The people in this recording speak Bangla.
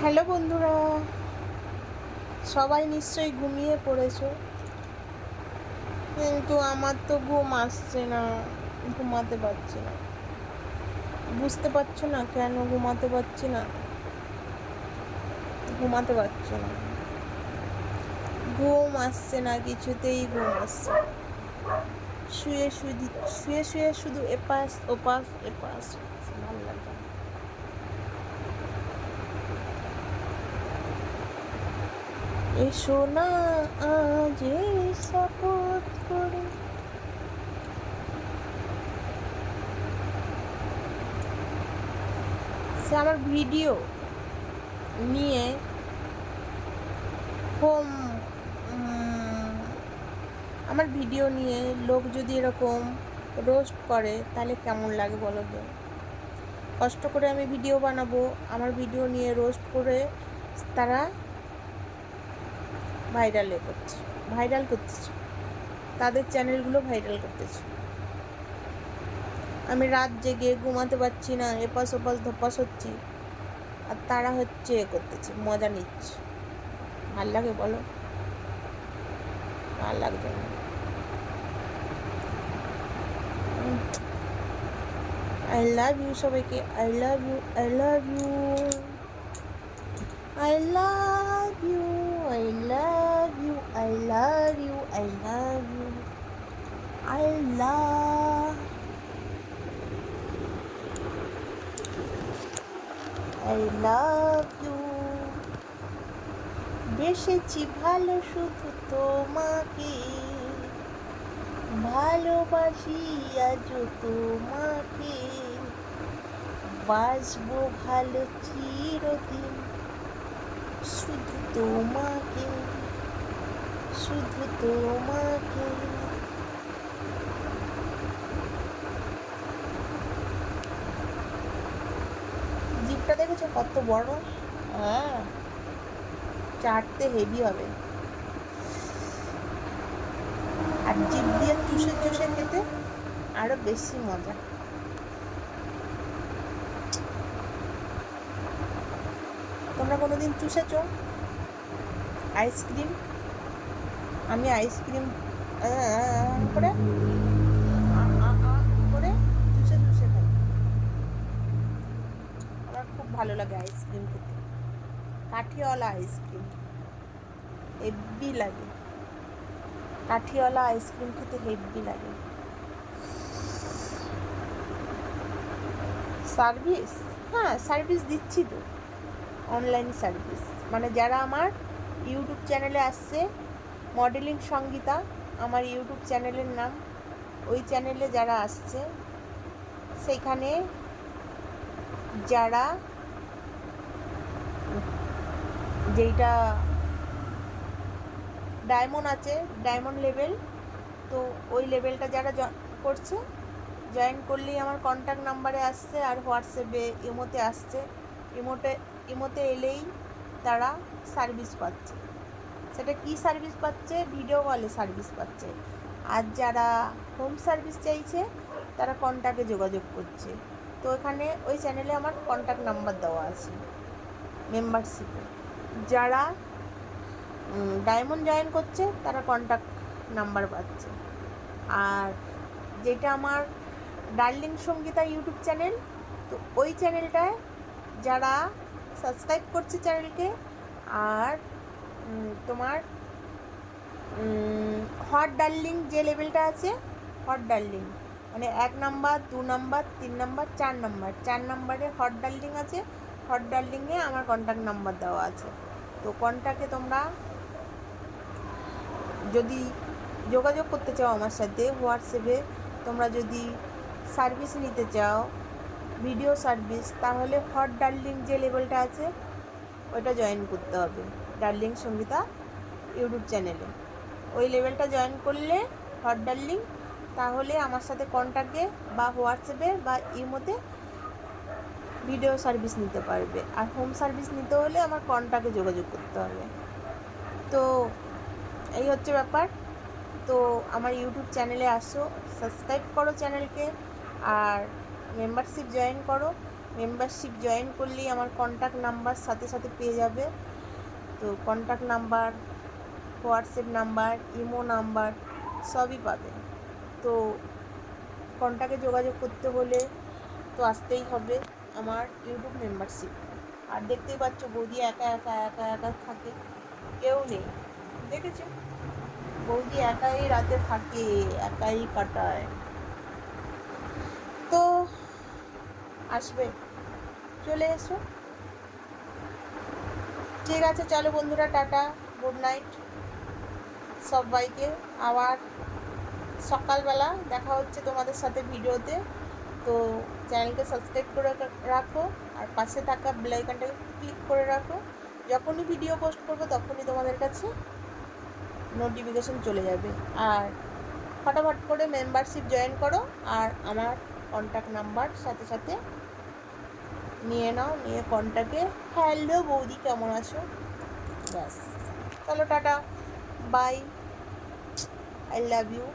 হ্যালো বন্ধুরা, সবাই নিশ্চয়ই ঘুমিয়ে পড়েছো। কিন্তু আমার তো ঘুম আসছে না, ঘুমাতে পারছি না। বুঝতে পারছ না কেন ঘুমাতে পারছি না? ঘুমাতে পারছি না। ঘুম আসছে না, কিছুতেই ঘুম আসছে শুয়ে শুয়ে শুয়ে শুয়ে শুধু এপাশ, ওপাশ, এপাশ, ভালো লাগছে এসো না, আজ শপথ করে। সে আমার ভিডিও নিয়ে হোম আমার ভিডিও নিয়ে লোক যদি এরকম রোস্ট করে, তাহলে কেমন লাগে বলো তো? কষ্ট করে আমি ভিডিও বানাবো, আমার ভিডিও নিয়ে রোস্ট করে তারা ভাইরাল এ করছে ভাইরাল করতেছে। তাদের চ্যানেলগুলো ভাইরাল করতেছে। আমি রাত জেগে ঘুমাতে পারছি না এপাশ ওপাশ ধপাস হচ্ছি। আর তারা হচ্ছে এ করতেছে মজা নিচ্ছে। ভালো লাগে বলো? ভালো লাগবে না। আই লাভ ইউ সবাইকে I love you I love you I love you, I love love you, I love you. I love I love you. বেসেছি ভালো শুধু তোমাকে ভালোবাসি আজ তোমাকে বাসবো ভালো চিরদিন শুধু তোমাকে শুধু তোমাকে জিপটা দেখেছ? কত বড়? হ্যাঁ। চাটতে হেভি হবে। আর জিপ দিয়ে চুষে চুষে খেতে আরও বেশি মজা। তোমরা কোনোদিন চুষেছো? আইসক্রিম আমি আইসক্রিম করে করে চুষে চুষে খাই। আমার খুব ভালো লাগে আইসক্রিম খেতে। কাঠিওয়ালা আইসক্রিম হেব্বি লাগে। কাঠিওয়ালা আইসক্রিম খেতে হেব্বি লাগে। সার্ভিস হ্যাঁ সার্ভিস দিচ্ছি তো। অনলাইন সার্ভিস মানে যারা আমার ইউটিউব চ্যানেলে আসছে মডেলিং সঙ্গীতা, আমার ইউটিউব চ্যানেলের নাম। ওই চ্যানেলে যারা আসছে, সেখানে যারা যেইটা ডায়মন্ড আছে, ডায়মন্ড লেভেল, তো ওই লেভেলটা যারা করছে, জয়েন করলেই আমার কন্ট্যাক্ট নাম্বারে আসছে আর হোয়াটসঅ্যাপে ইমোতে আসছে। ইমোতে ইমোতে এলেই তারা সার্ভিস পাচ্ছে। সেটা কি সার্ভিস পাচ্ছে? ভিডিও কলে সার্ভিস পাচ্ছে। আর যারা হোম সার্ভিস চাইছে, তারা কন্ট্যাক্টে যোগাযোগ করছে। তো এখানে ওই চ্যানেলে আমার কন্ট্যাক্ট নাম্বার দেওয়া আছে মেম্বারশিপে যারা ডায়মন্ড জয়েন করছে, তারা কন্ট্যাক্ট নাম্বার পাচ্ছে। আর যেটা আমার ডার্লিং সঙ্গীতা ইউটিউব চ্যানেল তো ওই চ্যানেলটায় যারা সাবস্ক্রাইব করছে চ্যানেলকে আর তোমার হট ডার্লিং যে লেভেলটা আছে, হট ডার্লিং। মানে এক নাম্বার, দু নাম্বার, তিন নাম্বার, চার নাম্বার। চার নাম্বারে হট ডার্লিং আছে, হট ডার্লিংয়ে আমার কন্ট্যাক্ট নাম্বার দেওয়া আছে। তো কন্ট্যাক্টে তোমরা যদি যোগাযোগ করতে চাও আমার সাথে হোয়াটসঅ্যাপে তোমরা যদি সার্ভিস নিতে চাও ভিডিও সার্ভিস তাহলে হট ডার্লিং যে লেভেলটা আছে, ওইটা জয়েন করতে হবে। ডার্লিং সঙ্গীতা ইউটিউব চ্যানেলে। ওই লেভেলটা জয়েন করলে, হট ডার্লিং, তাহলে আমার সাথে কন্ট্যাক্টে বা হোয়াটসঅ্যাপে বা ইমোতে ভিডিও সার্ভিস নিতে পারবে। আর হোম সার্ভিস নিতে হলে আমার কন্ট্যাক্টে যোগাযোগ করতে হবে। তো এই হচ্ছে ব্যাপার। তো আমার ইউটিউব চ্যানেলে আসো সাবস্ক্রাইব করো চ্যানেলকে, আর মেম্বারশিপ জয়েন করো। মেম্বারশিপ জয়েন করলেই আমার কন্ট্যাক্ট নাম্বার সাথে সাথে পেয়ে যাবে। তো contact number WhatsApp number imo number সবই পাবে। তো কন্ট্যাক্টে যোগাযোগ করতে হলে তো আসতেই হবে আমার ইউটিউব মেম্বারশিপ আর দেখতেই পাচ্ছ বৌদি একা একা একা একা থাকে। কেউ নেই। দেখেছ? বৌদি একাই রাতে থাকে, একাই কাটায়। তো আসবে। চলে এসো। ঠিক আছে, চলো বন্ধুরা, টাটা গুড নাইট সবাইকে। আবার সকালবেলা দেখা হচ্ছে তোমাদের সাথে ভিডিওতে। তো চ্যানেলকে সাবস্ক্রাইব করে রাখো আর পাশে থাকা বেলাইকানটাকে ক্লিক করে রাখো। যখনই ভিডিও পোস্ট করব, তখনই তোমাদের কাছে নোটিফিকেশন চলে যাবে। আর ফটাফট করে মেম্বারশিপ জয়েন করো আর আমার কন্ট্যাক্ট নাম্বার সাথে সাথে নিয়ে নাও, নিয়ে ফোনটাকে। হ্যালো বৌদি, কেমন আছো? ব্যাস। চলো tata. Bye. I love you.